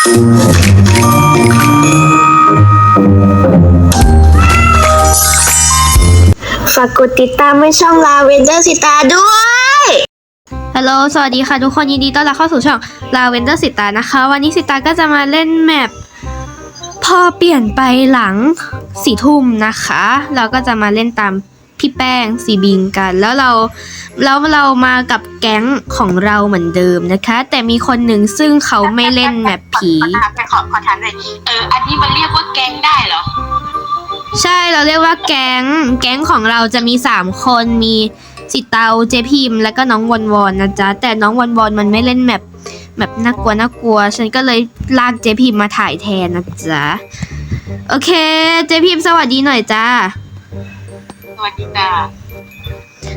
ฝากกดติดตามให้ช่องลาเวนเดอร์สิตาด้วย ฮัลโหล สวัสดีค่ะทุกคนยินดีต้อนรับเข้าสู่ช่อง Lavender สิตานะคะ วันนี้สิตาก็จะมาเล่นแมปพอเปลี่ยนไปหลังสี่ทุ่มนะคะ เราก็จะมาเล่นตาม พี่แป้งสีบิงกัน แล้วเราแล้วเรามากับแก๊งของเราเหมือนเดิมนะคะ แต่มีคนหนึ่งซึ่งเขาไม่เล่นแมปผีขอถามหน่อยขอขอถามหน่อยเอออันนี้มันเรียกว่าแก๊งได้เหรอ ใช่เราเรียกว่าแก๊ง แก๊งของเราจะมี3คนมีสิเตาเจพิมพ์แล้วก็น้องวอนวอนนะจ๊ะแต่น้องวอนวอนมันไม่เล่นแมปแบบน่ากลัวน่ากลัว ฉันก็เลยลากเจพิมพ์มาถ่ายแทนนะจ๊ะ โอเค เจพิมพ์สวัสดีหน่อยจ้าส วัสดีจ้า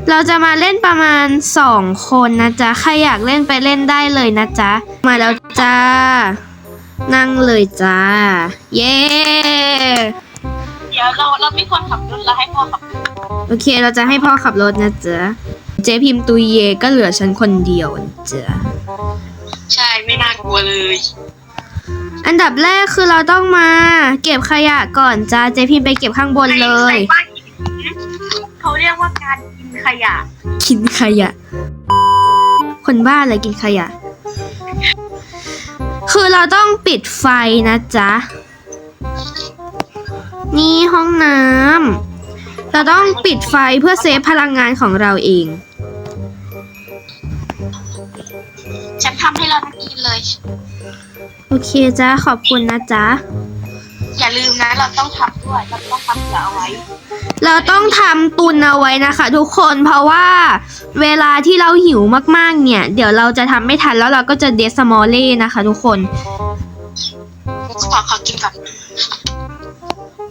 เราจะมาเล่นประมาณ2คนนะจ๊ะ ใครอยากเล่นไปเล่นได้เลยนะจ๊ะ มาแล้วจ้า นั่งเลยจ้า เย้ เดี๋ยวเราเราไม่ควรขับรถเราให้พ่อขับรถโอเค เราจะให้พ่อขับรถนะจ๊ะ เจ๊พิมพ์ตุยเยก็เหลือฉันคนเดียวนะจ๊ะ ใช่ไม่น่ากลัวเลยอันดับแรกคือเราต้องมา เก็บขยะก่อนจ้า เจ๊พิมพ์ไปเก็บข้างบนเลยใครว่ากิน เขาเรียกว่าการกินขยะ กินขยะ คนบ้าอะไรกินขยะ คือเราต้องปิดไฟนะจ๊ะ นี่ห้องน้ำ เราต้องปิดไฟเพื่อเซฟพลังงานของเราเอง ฉันทำให้เรากินเลย โอเคจ้าขอบคุณนะจ๊ะ อย่าลืมนะ เราต้องทำด้วย เราต้องทำเผื่อเอาไว้ เราต้องทำตุนเอาไว้นะคะ ทุกคนเพราะว่าเวลาที่เราหิวมากๆ เนี่ย เดี๋ยวเราจะทำไม่ทันแล้วเราก็จะเดสมอลเล่นะคะ ทุกคน ขอขอกินก่อน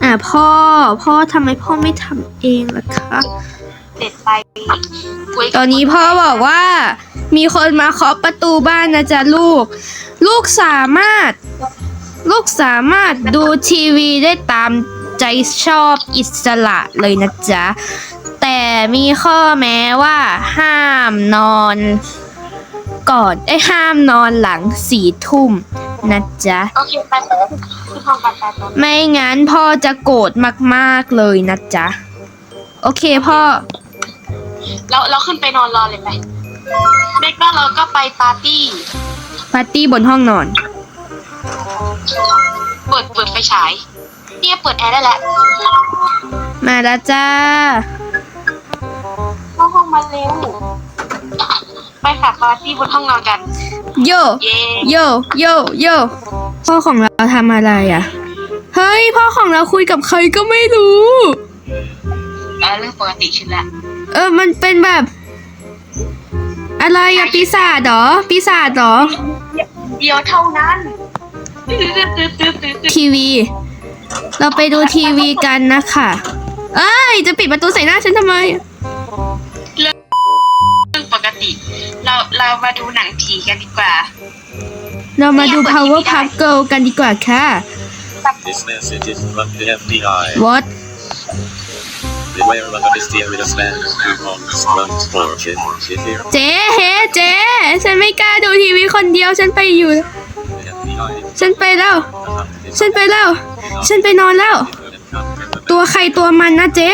อ่าพ่อ พ่อทำไมพ่อไม่ทำเองล่ะคะเด็ดไปยตอนนี้พ่อบอกว่า มีคนมาเคาะประตูบ้านนะจ๊ะลูก ลูกสามารถ ลูกสามารถดูทีวีได้ตามใจชอบอิสระเลยนะจ๊ะ แต่มีข้อแม้ว่าห้ามนอน ก่อนไอ้ยห้ามนอนหลังสี่ทุ่มนะจ๊ะ โอเคไปไปที่ห้องไปไปไปไม่งั้นพ่อจะโกรธมากๆเลยนะจ๊ะ โอเคพ่อ เราเราขึ้นไปนอนรอเลยไปเด็กก็เราก็ไปปาร์ตี้ ปาร์ตี้บนห้องนอน เปิดเปิดไฟฉาย เนี่ยเปิดแอร์ได้แล้วมาแล้วจ้า เข้าห้องมาเร็ว ไปค่ะปาร์ตี้บนห้องนอนกัน โย เย้โย โย โย พ่อของเราทำอะไรอะ เฮ้ย พ่อของเราคุยกับใครก็ไม่รู้เออเรื่องปกติขึ้นแล้วเออ มันเป็นแบบ อะไรอะปีศาจเหรอ ปีศาจเหรอ เดียวเท่านั้น ทีวี เราไปดูทีวีกันนะคะ เอ้ย จะปิดประตูใส่หน้าฉันทำไม เรื่องปกติ เราเรามาดูหนังผีกันดีกว่า เรามาดู Powerpuff Girl กันดีกว่าค่ะ This message is from the FBI. What Beware of a mysterious man who owns runs for kid. If you're เจ๊เฮ้เจ๊ ฉันไม่กล้าดูทีวีคนเดียวฉันไปอยู่ the FBI, ฉันไปแล้ว the ฉันไปแล้ว ฉันไปนอนแล้ว ตัวใครตัวมันนะเจ๊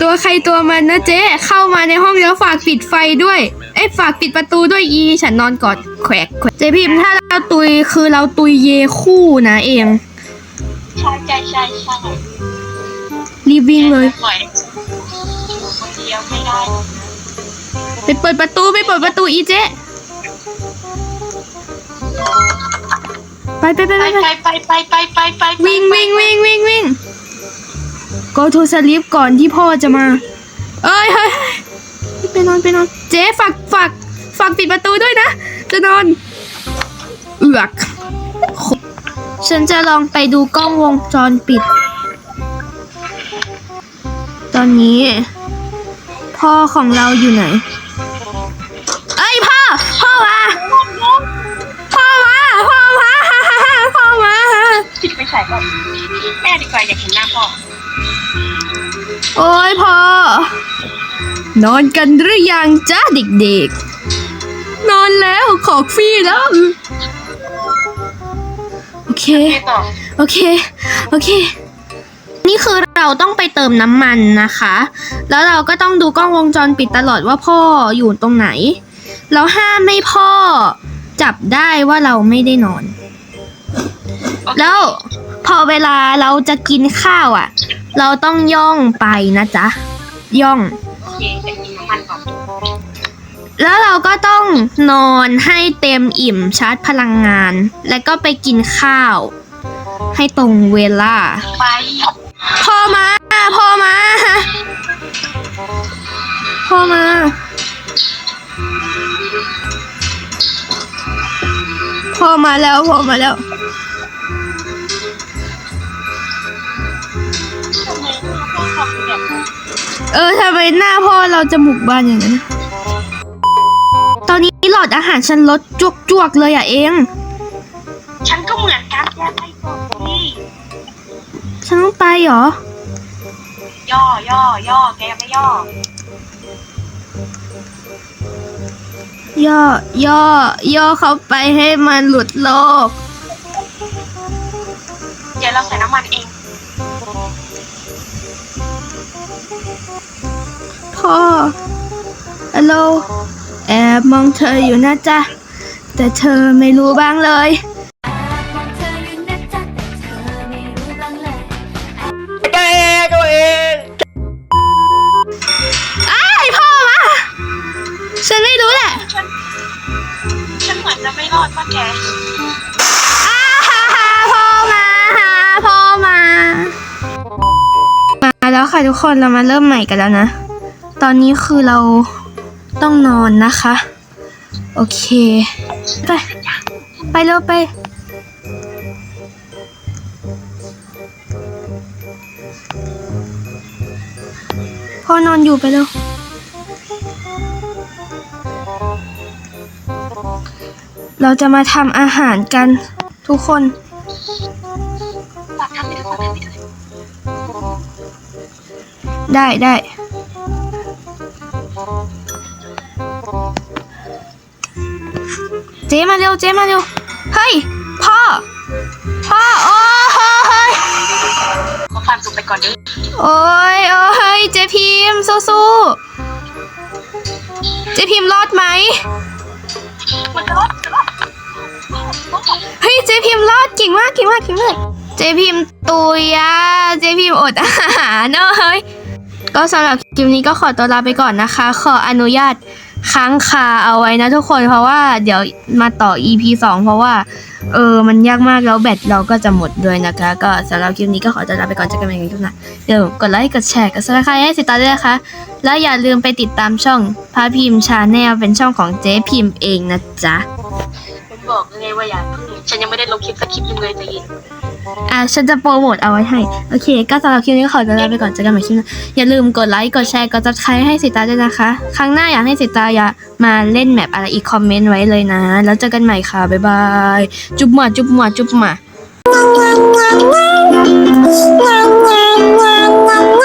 ตัวใครตัวมันนะเจ๊เข้ามาในห้องแล้วฝากปิดไฟด้วย เอ้ยฝากปิดประตูด้วยอี ฉันนอนกอดแขวกแขวกเจ๊พิมพ์ถ้าเราตุยคือเราตุยเยคู่นะเองใช่ใช่ใช่ใช่รีบวิ่งเลยปล่อยคนเดียวไม่ได้ไปเปิดประตูไปเปิดประตูอีเจ๊ ไปไปไปไปไปไปไปไปไปไปไปไปวิ่งวิ่งวิ่งวิ่งวิ่ง go to sleep ก่อนที่พ่อจะมา เอ้ยเฮ้ยเฮ้ยไปนอนไปนอนเจ๊ฝากฝากฝากปิดประตูด้วยนะ จะนอน เอือกฉันจะลองไปดูกล้องวงจรปิด ตอนนี้ พ่อของเราอยู่ไหน โอ้ยพ่อ นอนกันหรือยังจ้าเด็กๆ นอนแล้วขอฟรีแล้ว โอเค ต่อโอเค โอเค นี่คือเราต้องไปเติมน้ำมันนะคะ แล้วเราก็ต้องดูกล้องวงจรปิดตลอดว่าพ่ออยู่ตรงไหน แล้วห้ามไม่พ่อจับได้ว่าเราไม่ได้นอน แล้วพอเวลาเราจะกินข้าวอะ เราต้องย่องไปนะจ๊ะ ย่อง โอเคจะกินน้ำมันก่อนแล้วเราก็ต้องนอนให้เต็มอิ่มชาร์จพลังงาน แล้วก็ไปกินข้าว ให้ตรงเวลา ไปพ่อมา พ่อมา พ่อมา พ่อมาแล้ว พ่อมาแล้ว เออทำไมหน้าพ่อเราจมูกบานอย่างนั้นนะตอนนี้หลอดอาหารฉันลดจวกจวกๆเลยอะเอง ฉันก็เหมือนกันแยกไปก่อนนี่ฉันต้องไปเหรอ ย่อย่อย่อแกไม่ย่อย่อ ย่อ ย่อเข้าไปให้มันหลุดโลก เดี๋ยวเราใส่น้ำมันเอง พ่อฮัลโหลแอบมองเธออยู่นะจ๊ะ แต่เธอไม่รู้บ้างเลยมองเธออยู่นะจ๊ะแต่เธอไม่รู้บ้างเลยอ้ายพ่อมาฉันไม่รู้แหละฉันฉันเหมือนจะไม่รอดป่ะแก แล้วค่ะทุกคนเรามาเริ่มใหม่กันแล้วนะ ตอนนี้คือเราต้องนอนนะคะ โอเค ไป ไปเร็วไป พอนอนอยู่ไปเร็วเราจะมาทำอาหารกันทุกคน ได้ได้เจ๊มาเร็วเจ๊มาเร็ว เฮ้ย พ่อ พ่อ โอ้เฮ้ยขอความสุขไปก่อนเด้อโอ้ยโอ้ยเจ๊พิมพ์สู้ๆเจ๊พิมพ์รอดไหมมันรอดมันรอดเฮ้ยเจ๊พิมพ์รอดเก่งมากเก่งมากเก่งมากเจ๊พิมพ์ตุยอะเจ๊พิมพ์อดอาหารเนอะเฮ้ย ก็สำหรับคลิปนี้ก็ขอตัวลาไปก่อนนะคะ ขออนุญาตค้างคาเอาไว้นะทุกคนเพราะว่าเดี๋ยวมาต่อ EP 2 เพราะว่า เออมันยากมากแล้วแบตเราก็จะหมดด้วยนะคะ ก็สำหรับคลิปนี้ก็ขอตัวลาไปก่อนเจอกันใหม่ในคลิปหน้าเดี๋ยวกดไลค์กดแชร์กดซับสไครต์ให้สิตาด้วยนะคะ แล้วอย่าลืมไปติดตามช่องพาพิมพ์ชาแนลเป็นช่องของเจ๊พิมพ์เองนะจ๊ะ ฉันบอกยังไงว่าอย่าเพิ่งฉันยังไม่ได้ลงคลิปสักคลิปหนึงเลยใจเย็น อะฉันจะโปรโมทเอาไว้ให้ โอเค ก็สำหรับคลิปนี้ก็ขอตัวลาไปก่อนเจอกันใหม่คลิปหน้าอย่าลืมกดไลค์ กดแชร์ กดจัดใครให้สิตาด้วยนะคะ ครั้งหน้าอยากให้สิตาอยากมาเล่นแมปอะไรอีกคอมเมนต์ไว้เลยนะ แล้วเจอกันใหม่ค่ะ บ๊ายบาย จุ๊บหมาจุ๊บหมาจุ๊บหมา wow, wow. Wow, wow, wow, wow, wow.